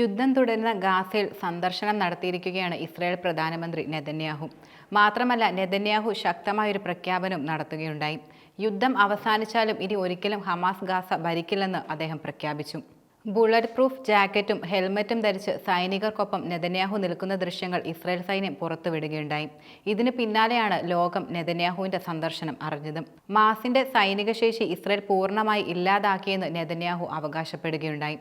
യുദ്ധം തുടരുന്ന ഗാസയിൽ സന്ദർശനം നടത്തിയിരിക്കുകയാണ് ഇസ്രായേൽ പ്രധാനമന്ത്രി നെതന്യാഹു. മാത്രമല്ല നെതന്യാഹു ശക്തമായൊരു പ്രഖ്യാപനം നടത്തുകയുണ്ടായി. യുദ്ധം അവസാനിച്ചാലും ഇനി ഒരിക്കലും ഹമാസ് ഗാസ ഭരിക്കില്ലെന്ന് അദ്ദേഹം പ്രഖ്യാപിച്ചു. ബുള്ളറ്റ് പ്രൂഫ് ജാക്കറ്റും ഹെൽമറ്റും ധരിച്ച് സൈനികർക്കൊപ്പം നെതന്യാഹു നിൽക്കുന്ന ദൃശ്യങ്ങൾ ഇസ്രായേൽ സൈന്യം പുറത്തുവിടുകയുണ്ടായി. ഇതിന് പിന്നാലെയാണ് ലോകം നെതന്യാഹുവിന്റെ സന്ദർശനം അറിഞ്ഞത്. മാസിന്റെ സൈനിക ശേഷി ഇസ്രായേൽ പൂർണമായി ഇല്ലാതാക്കിയെന്ന് നെതന്യാഹു അവകാശപ്പെടുകയുണ്ടായി.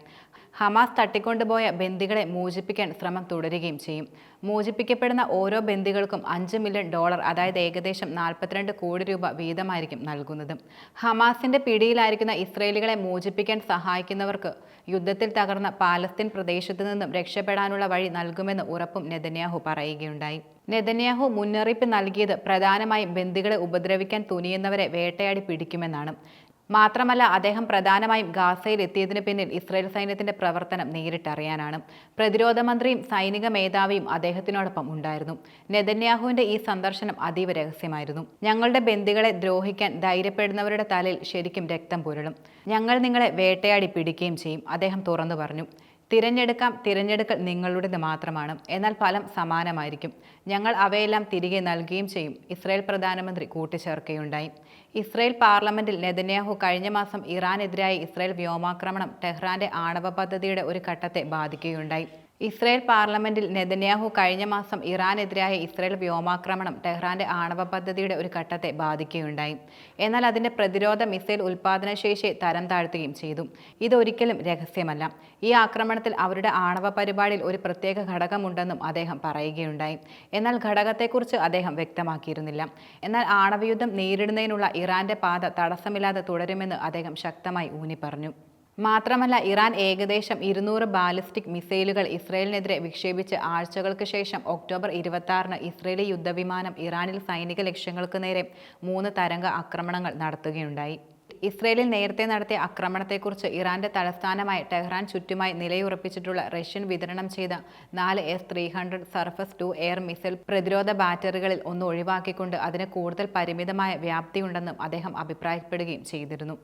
ഹമാസ് തട്ടിക്കൊണ്ടുപോയ ബന്ദികളെ മോചിപ്പിക്കാൻ ശ്രമം തുടരുകയും ചെയ്യും. മോചിപ്പിക്കപ്പെടുന്ന ഓരോ ബന്ദികൾക്കും അഞ്ച് മില്യൺ ഡോളർ അതായത് ഏകദേശം നാൽപ്പത്തിരണ്ട് കോടി രൂപ വീതമായിരിക്കും നൽകുന്നത്. ഹമാസിന്റെ പിടിയിലായിരിക്കുന്ന ഇസ്രയേലികളെ മോചിപ്പിക്കാൻ സഹായിക്കുന്നവർക്ക് യുദ്ധത്തിൽ തകർന്ന പാലസ്തീൻ പ്രദേശത്തു നിന്നും രക്ഷപ്പെടാനുള്ള വഴി നൽകുമെന്ന് ഉറപ്പും നെതന്യാഹു പറയുകയുണ്ടായി. നെതന്യാഹു മുന്നറിയിപ്പ് നൽകിയത് പ്രധാനമായും ബന്ദികളെ ഉപദ്രവിക്കാൻ തുനിയുന്നവരെ വേട്ടയാടി പിടിക്കുമെന്നാണ്. മാത്രമല്ല അദ്ദേഹം പ്രധാനമായും ഗാസയിൽ എത്തിയതിനു പിന്നിൽ ഇസ്രായേൽ സൈന്യത്തിന്റെ പ്രവർത്തനം നേരിട്ടറിയാനാണ്. പ്രതിരോധ മന്ത്രിയും സൈനിക മേധാവിയും അദ്ദേഹത്തിനോടൊപ്പം ഉണ്ടായിരുന്നു. നെതന്യാഹുവിന്റെ ഈ സന്ദർശനം അതീവ രഹസ്യമായിരുന്നു. ഞങ്ങളുടെ ബന്ദികളെ ദ്രോഹിക്കാൻ ധൈര്യപ്പെടുന്നവരുടെ തലയിൽ ശരിക്കും രക്തം പുരളും. ഞങ്ങൾ നിങ്ങളെ വേട്ടയാടി പിടിക്കുകയും ചെയ്യും അദ്ദേഹം തുറന്നു പറഞ്ഞു. തിരഞ്ഞെടുക്കാം തിരഞ്ഞെടുക്കൽ നിങ്ങളുടേത് മാത്രമാണ്. എന്നാൽ ഫലം സമാനമായിരിക്കും. ഞങ്ങൾ അവയെല്ലാം തിരികെ നൽകുകയും ചെയ്യും. ഇസ്രായേൽ പ്രധാനമന്ത്രി കൂട്ടിച്ചേർക്കുകയുണ്ടായി ഇസ്രായേൽ പാർലമെന്റിൽ നെതന്യാഹു കഴിഞ്ഞ മാസം ഇറാനെതിരായ ഇസ്രായേൽ വ്യോമാക്രമണം ടെഹ്റാന്റെ ആണവ പദ്ധതിയുടെ ഒരു ഘട്ടത്തെ ബാധിക്കുകയുണ്ടായി. ഇസ്രായേൽ പാർലമെന്റിൽ നെതന്യാഹു കഴിഞ്ഞ മാസം ഇറാനെതിരായ ഇസ്രയേൽ വ്യോമാക്രമണം ടെഹ്റാന്റെ ആണവ പദ്ധതിയുടെ ഒരു ഘട്ടത്തെ ബാധിക്കുകയുണ്ടായി. എന്നാൽ അതിന്റെ പ്രതിരോധ മിസൈൽ ഉൽപാദനശേഷി തരം താഴ്ത്തുകയും ചെയ്തു. ഇതൊരിക്കലും രഹസ്യമല്ല. ഈ ആക്രമണത്തിൽ അവരുടെ ആണവ പരിപാടിയിൽ ഒരു പ്രത്യേക ഘടകമുണ്ടെന്നും അദ്ദേഹം പറയുകയുണ്ടായി. എന്നാൽ ഘടകത്തെക്കുറിച്ച് അദ്ദേഹം വ്യക്തമാക്കിയിരുന്നില്ല. എന്നാൽ ആണവയുദ്ധം നേരിടുന്നതിനുള്ള ഇറാന്റെ പാത തടസ്സമില്ലാതെ തുടരുമെന്ന് അദ്ദേഹം ശക്തമായി ഊന്നി പറഞ്ഞു മാത്രമല്ല ഇറാൻ ഏകദേശം ഇരുന്നൂറ് ബാലിസ്റ്റിക് മിസൈലുകൾ ഇസ്രയേലിനെതിരെ വിക്ഷേപിച്ച് ആഴ്ചകൾക്ക് ശേഷം ഒക്ടോബർ ഇരുപത്തിയാറിന് ഇസ്രയേലി യുദ്ധവിമാനം ഇറാനിൽ സൈനിക ലക്ഷ്യങ്ങൾക്ക് നേരെ മൂന്ന് തരംഗ ആക്രമണങ്ങൾ നടത്തുകയുണ്ടായി. ഇസ്രയേലിൽ നേരത്തെ നടത്തിയ ആക്രമണത്തെക്കുറിച്ച് ഇറാന്റെ തലസ്ഥാനമായ ടെഹ്റാൻ ചുറ്റുമായി നിലയുറപ്പിച്ചിട്ടുള്ള റഷ്യൻ വിതരണം ചെയ്ത നാല് S three hundred surface to air missile പ്രതിരോധ ബാറ്ററികളിൽ ഒന്ന് ഒഴിവാക്കിക്കൊണ്ട് അതിന് കൂടുതൽ പരിമിതമായ വ്യാപ്തിയുണ്ടെന്നും അദ്ദേഹം അഭിപ്രായപ്പെടുകയും ചെയ്തിരുന്നു.